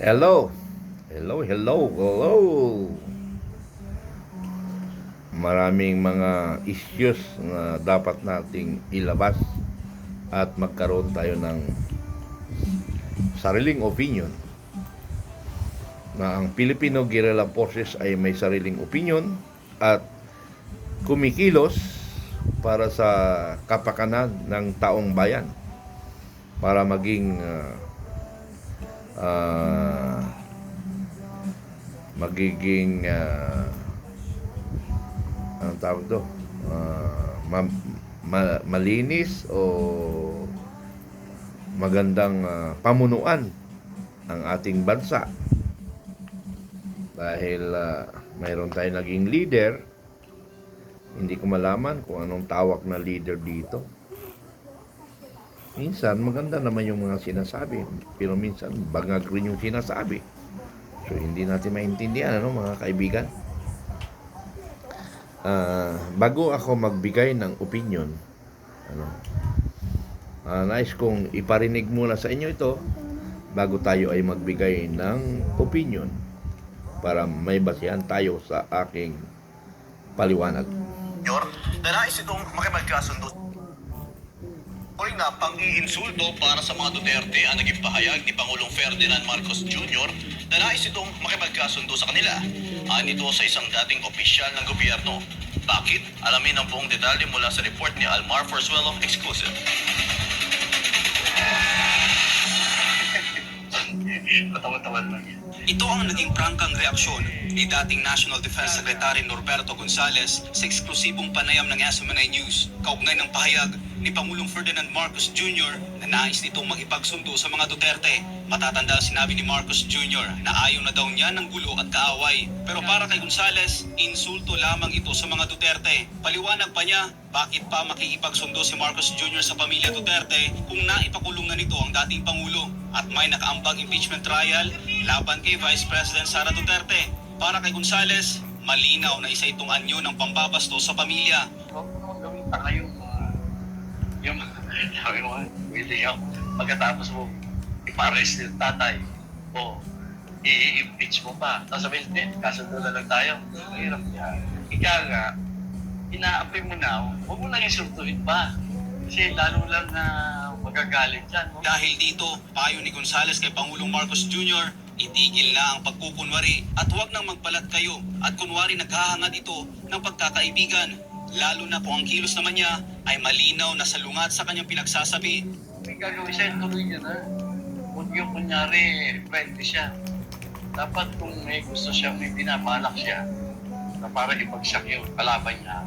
Hello. Hello, hello, hello. Maraming mga issues na dapat nating ilabas at magkaroon tayo ng sariling opinion na ang Filipino Guerrilla Forces ay may sariling opinion at kumikilos para sa kapakanan ng taong bayan para maging ah, ah, magiging ah, anong tawag to? Ah, ma- ma- malinis o magandang ah, pamunuan ang ating bansa? Dahil ah, mayroon tayong naging leader hindi ko malaman kung anong tawag na leader dito minsan maganda naman yung mga sinasabi pero minsan bangag rin yung sinasabi. So hindi natin maintindihan ano mga kaibigan? Ah, bago ako magbigay ng opinion ano ah, nais kong iparinig muna sa inyo ito bago tayo ay magbigay ng opinion para may basihan tayo sa aking paliwanag. Senyor, na nais itong makipagkasundo. Uri nga pang-iinsulto para sa mga Duterte ang naging pahayag ni Pangulong Ferdinand Marcos Jr. na nais itong makipagkasundo sa kanila. Ani ito sa isang dating opisyal ng gobyerno. Bakit? Alamin ang buong detalye mula sa report ni Almar Forzuelo exclusive. Katawan-tawan lang yan. Ito ang naging prangkang reaksyon ni dating National Defense Secretary Norberto Gonzales sa eksklusibong panayam ng SMNI News kaugnay ng pahayag ni Pangulong Ferdinand Marcos Jr. na nais nitong magipagsundo sa mga Duterte. Matatanda sinabi ni Marcos Jr. na ayaw na daw niya ng gulo at kaaway. Pero para kay Gonzales, insulto lamang ito sa mga Duterte. Paliwanag pa niya bakit pa makikipagsundo si Marcos Jr. sa pamilya Duterte kung naipakulong na nito ang dating Pangulo at may nakaambang impeachment trial laban kay Vice President Sara Duterte. Para kay Gonzales, malinaw na isa itong anyo ng pambabasto sa pamilya. Huwag mo naman gawing tanga yung yung, sabi mo, willing ako, pagkatapos mo, iparest yung tatay, o i-impeach mo pa. Tapos sabihin, hindi, kasundo na lang tayo. Ang hirap niya. Ika nga, inaapoy mo na, huwag mo nang insultuin pa. Kasi lalo lang na magagalit yan. Dahil dito, payo ni Gonzales kay Pangulong Marcos Jr., itigil na ang pagkukunwari at huwag nang magbalat kayo at kunwari naghahangad ito ng pagkakaibigan. Lalo na kung ang kilos naman niya ay malinaw na salungat sa kanyang pinagsasabi May gagawin siya, tuloy niya na. Huwag yung kunyari, friendly siya. Dapat kung may gusto siya, may binabalak siya, na para ipagsak yung kalaban niya,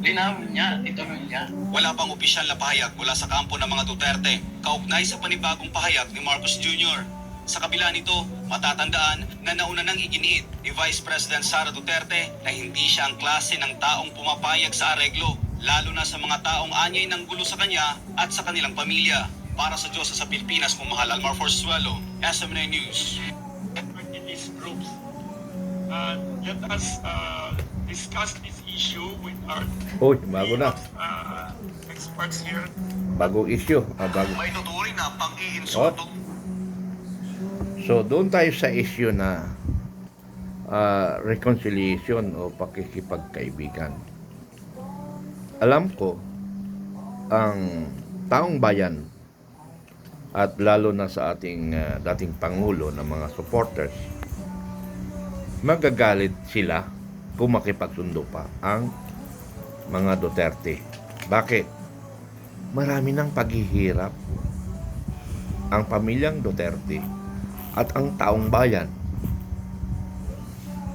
linawin niya, ituloy niya. Wala pang opisyal na pahayag mula sa kampo ng mga Duterte kaugnay sa panibagong pahayag ni Marcos Jr. Sa kabila nito, matatandaan na nauna nang iginiit ni Vice President Sara Duterte na hindi siya ang klase ng taong pumapayag sa areglo, lalo na sa mga taong anyay ng gulo sa kanya at sa kanilang pamilya. Para sa Diyos sa Pilipinas, kung mahal Almar Forzuelo, SMNA News. activist groups. Uh, let us uh, discuss this issue with our Uy, bago na. uh, experts here. Bagong issue. Ah, bago. May tuturing na pang-iinsulto. So, doon tayo sa issue na ah, reconciliation o pakikipagkaibigan. Alam ko, ang taong bayan at lalo na sa ating ah, dating Pangulo ng mga supporters, magagalit sila kung makipagsundo pa ang mga Duterte. Bakit? Marami ng paghihirap ang pamilyang Duterte at ang taong bayan.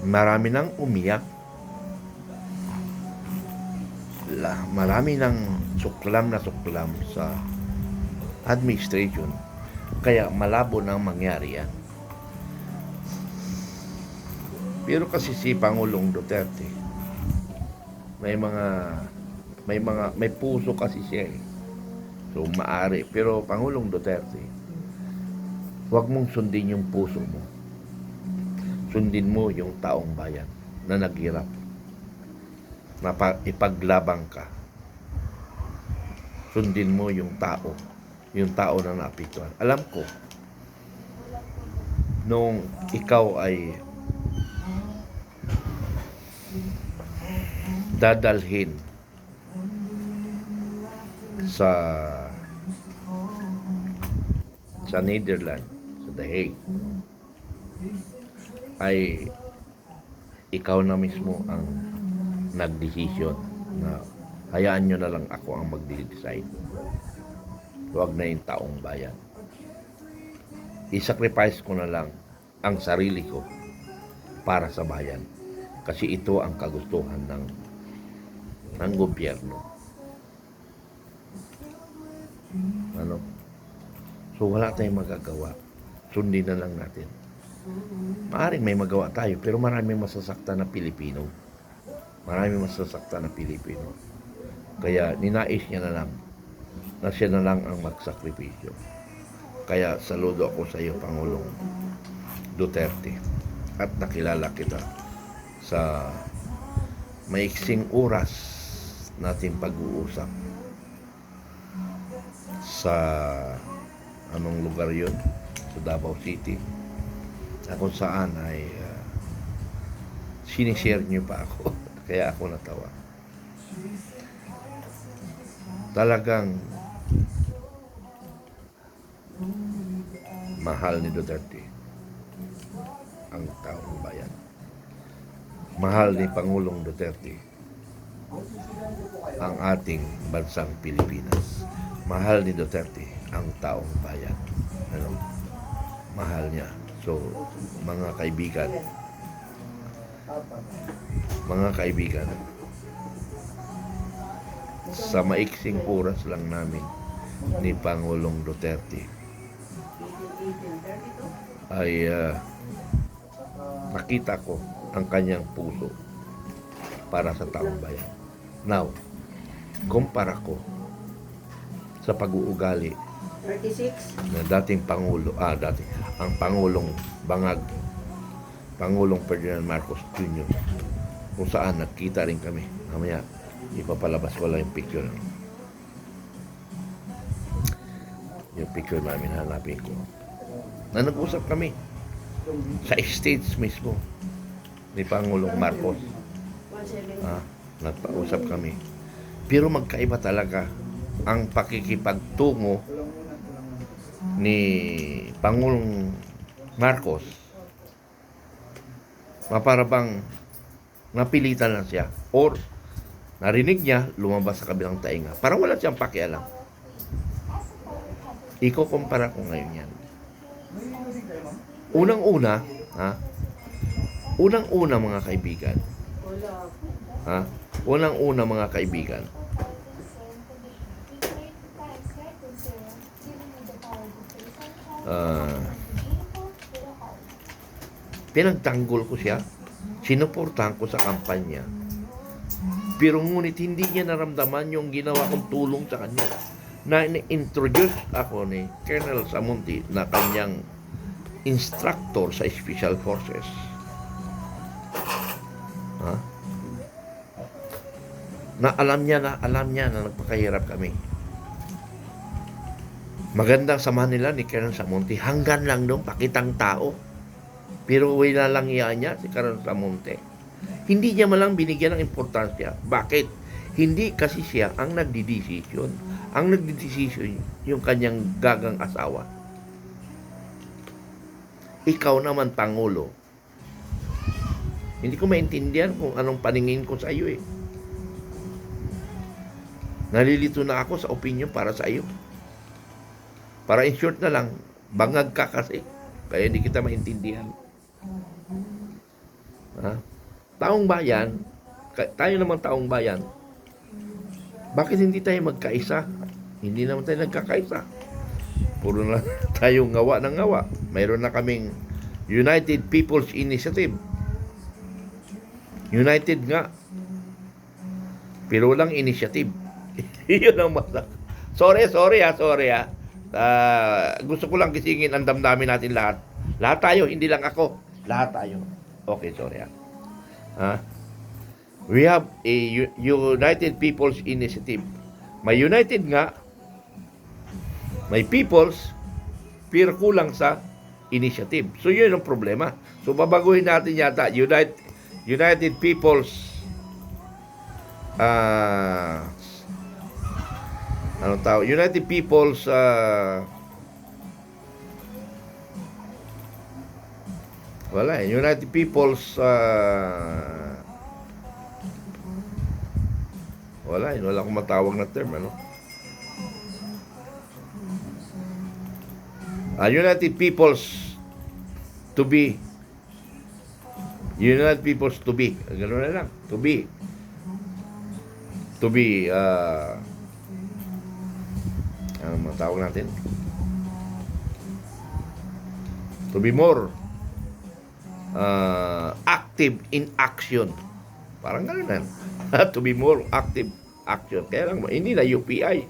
Marami nang umiyak. La, marami nang suklam na suklam sa administration. Kaya malabo nang mangyari yan. Pero kasi si Pangulong Duterte, may mga may mga may puso kasi siya eh. So maari. Pero Pangulong Duterte, huwag mong sundin yung puso mo. Sundin mo yung taong bayan na naghirap. Ipaglabang ka. Sundin mo yung tao. Yung tao na naapektuhan. Alam ko, nung ikaw ay dadalhin sa sa Netherlands, sa The Hague, ay ikaw na mismo ang nagdesisyon na hayaan nyo na lang ako ang magde-decide. Huwag na yung taong bayan. I-sacrifice ko na lang ang sarili ko para sa bayan. Kasi ito ang kagustuhan ng ng gobyerno. Ano? So wala tayong magagawa. Sundin na lang natin. Maaring may magawa tayo, pero maraming masasaktan na Pilipino. Maraming masasaktan na Pilipino. Kaya ninais niya na lang na siya na lang ang magsakripisyo. Kaya saludo ako sa iyo, Pangulong Duterte. At nakilala kita sa maiksing oras nating pag-uusap sa anong lugar yun sa Davao City na kung saan ay uh, sinishare niyo pa ako kaya ako natawa. Talagang mahal ni Duterte ang taong bayan. Mahal ni Pangulong Duterte ang ating bansang Pilipinas. Mahal ni Duterte ang taong bayan. Ano? Mahal niya. So mga kaibigan mga kaibigan sa maiksing oras lang namin ni Pangulong Duterte ay ah, nakita ko ang kanyang puso para sa taong bayan. Now, kumpara ko sa pag-uugali 36. na dating Pangulo, ah, dati, ang Pangulong Bangag, Pangulong Ferdinand Marcos Jr. kung saan nagkita rin kami. Mamaya, ipapalabas ko lang yung picture. Yung picture namin, hanapin ko. Na nag-usap kami sa stage mismo ni Pangulong Marcos. 170. Ah, nagpausap kami. Pero magkaiba talaga ang pakikipagtungo ni Pangulong Marcos. Para bang napilitan lang siya or narinig niya lumabas sa kabilang tainga. Parang wala siyang pakialam. Iko-kumpara ko ngayon yan. Unang-una, ha? Unang-una mga kaibigan. Ha? Unang-una mga kaibigan, ah, pinagtanggol ko siya, sinuportahan ko sa kampanya. Pero ngunit hindi niya naramdaman yung ginawa kong tulong sa kanya. Na introduce ako ni Colonel Samunti na kanyang instructor sa Special Forces. Ha? na alam niya na alam niya na nagpakahirap kami. Magandang samahan nila ni Karen Samonte. Hanggang lang doon, pakitang tao. Pero wala lang iya niya si Karen Samonte. Hindi niya malang binigyan ng importansya. Bakit? Hindi kasi siya ang nagdidesisyon. Ang nagdidesisyon yung kanyang gagang asawa. Ikaw naman, Pangulo. Hindi ko maintindihan kung anong paningin ko sa iyo eh. Nalilito na ako sa opinion para sa iyo. Para in short na lang, bangag ka kasi. Kaya hindi kita maintindihan. Ha? Taong bayan, tayo naman taong bayan, bakit hindi tayo magkaisa? Hindi naman tayo nagkakaisa. Puro na tayo ngawa ng ngawa. Mayroon na kaming United People's Initiative. United nga. Pero walang initiative. Yun ang masak. Sorry, sorry ha, sorry ha. Ah, gusto ko lang kisingin ang damdamin natin lahat. Lahat tayo, hindi lang ako. Lahat tayo. Okay, sorry ha. Ha? We have a United People's Initiative. May United nga, may People's, pero kulang sa Initiative. So yun ang problema. So babaguhin natin yata United United People's ah ano tawag? United People's ah, wala eh. United People's ah, wala eh. Wala akong matawag na term ano. Ah, United People's to be United People's to be gano'n na lang to be to be uh, ano mga tawag natin to be more uh, active in action. Parang gano'n yan to be more active action. Kaya lang hindi na UPI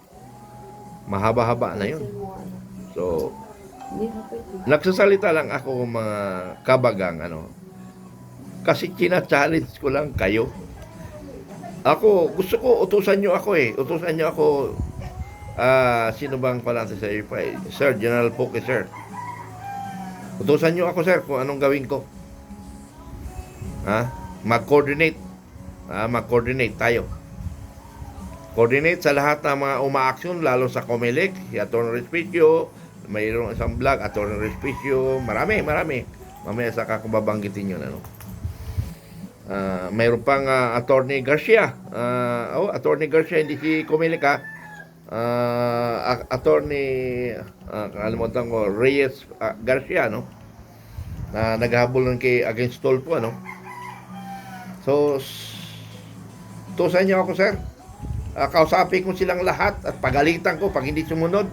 mahaba-haba na yun. So nagsasalita lang ako mga kabagang ano. Kasi china-challenge ko lang kayo. Ako gusto ko utusan nyo ako eh. Utusan nyo ako. Ah sino bang palante sa eh? sir General Poke sir. Utusan nyo ako sir kung anong gawin ko ha mag-coordinate ah mag-coordinate tayo coordinate sa lahat ng mga umaaksyon lalo sa Comelec si Atty. Respicio mayroong isang vlog Atty. Respicio marami marami mamaya saka ko babanggitin yun ano Ah, mayroon pang ah, Attorney Garcia. Ah, oh, Attorney Garcia hindi si Comelec ha. A- Attorney ah, kalimutan ko Reyes ah, Garcia no. Na naghahabol nun kay against Tolpo ano. So s- tusan niyo ako sir. Ah, kausapin ko silang lahat at pagalitan ko pag hindi sumunod.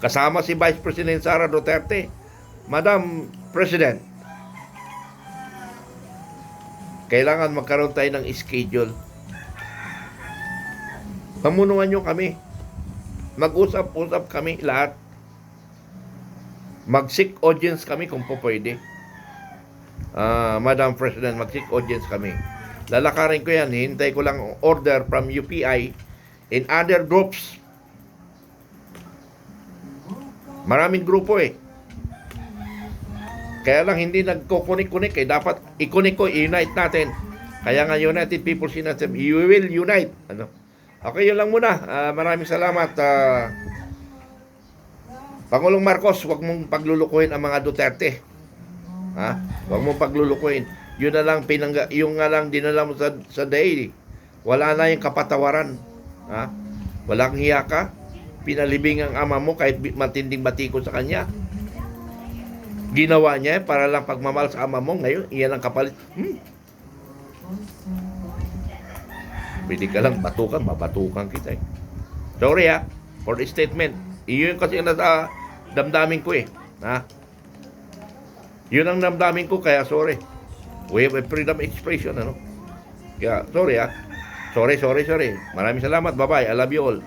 Kasama si Vice President Sara Duterte. Madam President, kailangan magkaroon tayo ng schedule. Pamunuan nyo kami. Mag-usap-usap kami lahat. Mag-seek audience kami kung po pwede. Ah, Madam President, mag-seek audience kami. Lalakarin ko yan. Hintay ko lang order from UPI and other groups. Maraming grupo eh. Kaya lang hindi nagkukunik-kunik eh. Dapat ikunik ko, i-unite natin. Kaya nga United People's Initiative, you will unite. Ano? Okay, yun lang muna. Ah, maraming salamat. ah. Pangulong Marcos, wag mong paglulukuhin ang mga Duterte. Ha? Wag mong paglulukuhin. Yun na lang pinangga, yung nga lang dinala mo sa, sa day. Wala na yung kapatawaran. Ha? Walang hiya ka. Pinalibing ang ama mo kahit matinding batiko sa kanya ginawa niya para lang pagmamahal sa ama mo ngayon iyan ang kapalit hmm. pwede ka lang batukan mabatukan kita eh sorry ha for the statement iyon kasi ang nasa damdamin ko eh ha yun ang damdamin ko kaya sorry. We have a freedom expression ano? Kaya sorry ha sorry sorry sorry. Maraming salamat. Bye bye I love you all